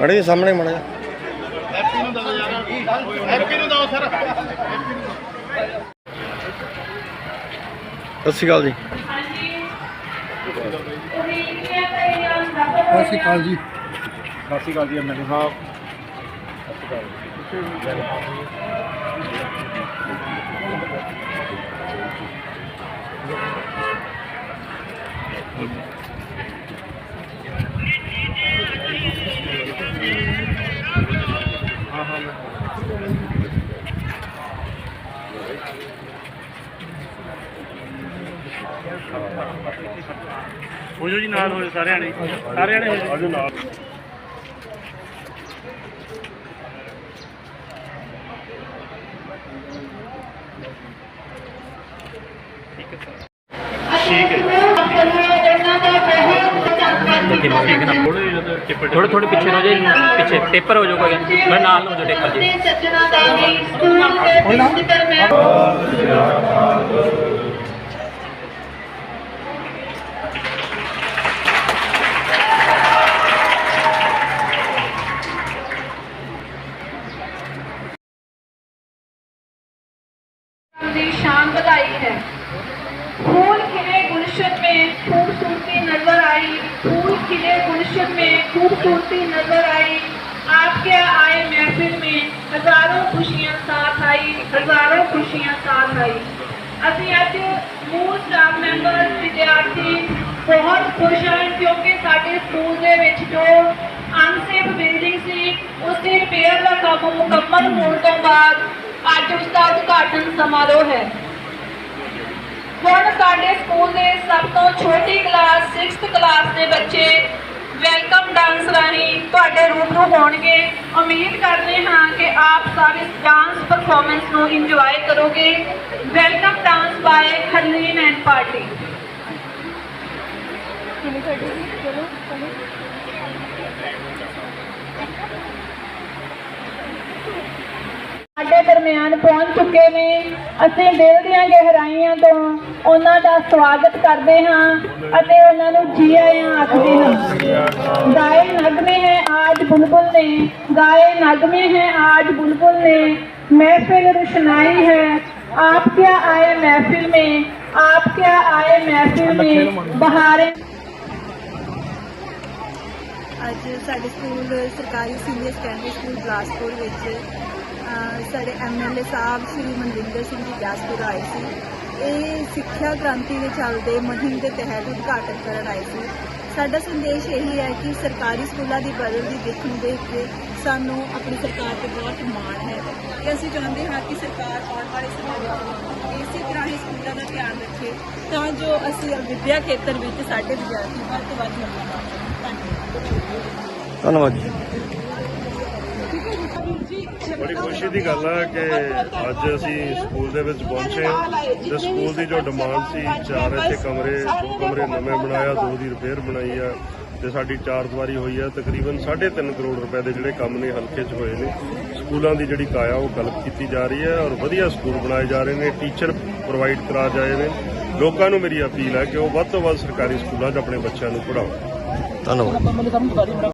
ਮੜੇ ਸਾਹਮਣੇ ਮੜਾ ਨੂੰ ਦਿਓ ਯਾਰ ਹੈਪੀ ਨੂੰ ਦਿਓ ਸਰ ਸਤਿ ਸ਼੍ਰੀ ਅਕਾਲ ਜੀ। ਸਤਿ ਸ਼੍ਰੀ ਅਕਾਲ ਜੀ। ਸਤਿ ਸ਼੍ਰੀ ਅਕਾਲ ਜੀ ਐਮਐਲਏ ਸਾਹਿਬ। ਹੋ ਜਾਓ ਜੀ ਨਾਲ ਹੋ ਜਾਓ ਸਾਰਿਆਂ ਨੇ। ਸਾਰਿਆਂ ਨੇ ਹੋ ਜਾਓ ਆਜੋ ਨਾਲ ਠੀਕ ਹੈ ਥੋੜੇ ਥੋੜੇ ਪਿੱਛੇ ਹੋ ਜਾਏ ਪਿੱਛੇ ਪੇਪਰ ਹੋ ਜਾਓ ਕੋਈ ਗੱਲ ਨੀ। ਮੈਂ ਨਾਲ ਹੋ ਜਾਓ ਪੇਪਰ ਜੀ ਸੱਜਣਾ ਦਾ ਵੀ ਸਕੂਲ ਦੇ ਪ੍ਰਿੰਸੀਪਲ ਮੈਮ ਦੀ शान ਵਧਾਈ है फूल खिले गुलशन में खूबसूरती नजर आई फूल खिले गुलशन में खूबसूरती नजर आई आपके आए महफिल में हजारों खुशियां साथ आई हजारों खुशियां साथ आई ਅਸੀਂ ਅੱਜ ਮੂਲ ਸਟਾਫ ਮੈਂਬਰ ਵਿਦਿਆਰਥੀ ਬਹੁਤ ਖੁਸ਼ ਹਾਂ ਕਿਉਂਕਿ ਸਾਡੇ ਸਕੂਲ ਦੇ ਵਿੱਚ ਜੋ ਅਨਸੇਫ ਬਿਲਡਿੰਗ ਸੀ ਉਸ ਦੀ ਰਿਪੇਅਰ ਦਾ ਕੰਮ ਮੁਕੰਮਲ ਹੋਣ ਤੋਂ ਬਾਅਦ ਅੱਜ ਉਸ ਦਾ ਉਦਘਾਟਨ ਸਮਾਰੋਹ ਹੈ ਹੁਣ ਸਾਡੇ ਸਕੂਲ ਦੇ ਸਭ ਤੋਂ ਛੋਟੀ ਕਲਾਸ 6th ਕਲਾਸ ਦੇ ਬੱਚੇ ਵੈਲਕਮ ਡਾਂਸ ਰਾਹੀਂ ਤੁਹਾਡੇ ਰੂਬਰੂ ਹੋਣਗੇ ਉਮੀਦ ਕਰਦੇ ਹਾਂ ਕਿ ਆਪ ਸਾਰੇ ਇਸ ਡਾਂਸ ਪਰਫਾਰਮੈਂਸ ਨੂੰ ਇੰਜੋਏ ਕਰੋਗੇ welcome dance by Harleen and party ਸਾਡੇ ਦਰਮਿਆਨ ਪਹੁੰਚ ਚੁੱਕੇ ਨੇ। ਅਸੀਂ ਦਿਲ ਦੀਆਂ ਗਹਿਰਾਈਆਂ ਤੋਂ ਉਹਨਾਂ ਦਾ ਸਵਾਗਤ ਕਰਦੇ ਹਾਂ ਅਤੇ ਉਹਨਾਂ ਨੂੰ ਜੀ ਆਇਆਂ ਆਖਦੇ ਹਾਂ। ਗਾਏ ਨਗਮੇ ਹੈ ਆਜ ਬੁਲਬੁਲ ਨੇ, ਗਾਏ ਨਗਮੇ ਹੈ ਆਜ ਬੁਲਬੁਲ ਨੇ, ਮਹਿਫਿਲ ਰੁਸ਼ਨਾਈ ਹੈ आप क्या आए महफिल में आप क्या आए महफिल में बहारें ਅੱਜ ਸਾਡੇ ਸਕੂਲ, ਸਰਕਾਰੀ ਸੀਨੀਅਰ ਸੈਕੰਡਰੀ ਸਕੂਲ ਬਲਾਸਪੁਰ ਵਿੱਚ ਸਾਡੇ ਐਮਐਲਏ ਸਾਹਿਬ ਸ਼੍ਰੀ ਮਨਜਿੰਦਰ ਸਿੰਘ ਜੀ ਬਿਆਸਪੁਰ ਆਏ ਸੀ। ਇਹ ਸਿੱਖਿਆ ਕ੍ਰਾਂਤੀ ਦੇ ਚੱਲਦੇ ਮੁਹਿੰਮ ਦੇ ਤਹਿਤ ਉਦਘਾਟਨ ਕਰਨ ਆਏ ਸੀ। ਸਾਡਾ ਸੰਦੇਸ਼ ਇਹੀ ਹੈ ਕਿ ਸਰਕਾਰੀ ਸਕੂਲਾਂ ਦੀ ਬਦਲਦੀ ਦਿੱਖ ਨੂੰ ਦੇਖ ਕੇ ਸਾਨੂੰ ਆਪਣੀ ਸਰਕਾਰ ਤੇ ਬਹੁਤ ਮਾਣ ਹੈ। ਕਿ ਅਸੀਂ ਚਾਹੁੰਦੇ ਹਾਂ ਕਿ ਸਰਕਾਰ ਆਉਣ ਵਾਲੇ ਸਮੇਂ ਵਿੱਚ ਇਸੇ ਤਰ੍ਹਾਂ ਹੀ ਸਕੂਲਾਂ ਦਾ ਧਿਆਨ ਰੱਖੇ, ਤਾਂ ਜੋ ਅਸੀਂ ਵਿੱਦਿਆ ਖੇਤਰ ਵਿੱਚ ਸਾਡੇ ਵਿਦਿਆਰਥੀ ਵੱਧ ਤੋਂ ਵੱਧ ਨੰਬਰ ਪਾ ਸਕਣ। ਧੰਨਵਾਦ। ਧੰਨਵਾਦ ਜੀ। ਬੜੀ ਖੁਸ਼ੀ ਦੀ ਗੱਲ ਹੈ ਕਿ ਅੱਜ ਅਸੀਂ ਸਕੂਲ ਦੇ ਵਿੱਚ ਪਹੁੰਚੇ ਹਾਂ ਤੇ ਸਕੂਲ ਦੀ ਜੋ ਡਿਮਾਂਡ ਸੀ, ਚਾਰ ਇੱਥੇ ਕਮਰੇ ਦੋ ਕਮਰੇ ਨਵੇਂ ਬਣਾਇਆ, ਦੋ ਦੀ ਰਿਪੇਅਰ ਬਣਾਈ ਆ ਤੇ ਸਾਡੀ ਚਾਰ ਦੀਵਾਰੀ ਹੋਈ ਹੈ ਤਕਰੀਬਨ 3.5 ਕਰੋੜ ਰੁਪਏ ਦੇ ਜਿਹੜੇ ਕੰਮ ਨੇ ਹਲਕੇ 'ਚ ਹੋਏ ਨੇ। ਸਕੂਲਾਂ ਦੀ ਜਿਹੜੀ ਕਾਇਆ, ਉਹ ਗਲਤ ਕੀਤੀ ਜਾ ਰਹੀ ਹੈ ਔਰ ਵਧੀਆ ਸਕੂਲ ਬਣਾਏ ਜਾ ਰਹੇ ਨੇ, ਟੀਚਰ ਪ੍ਰੋਵਾਈਡ ਕਰਾ ਜਾਏ ਨੇ। ਲੋਕਾਂ ਨੂੰ ਮੇਰੀ ਅਪੀਲ ਹੈ ਕਿ ਉਹ ਵੱਧ ਤੋਂ ਵੱਧ ਸਰਕਾਰੀ ਸਕੂਲਾਂ 'ਚ ਆਪਣੇ ਬੱਚਿਆਂ ਨੂੰ ਪੜ੍ਹਾਓ। ਧੰਨਵਾਦ।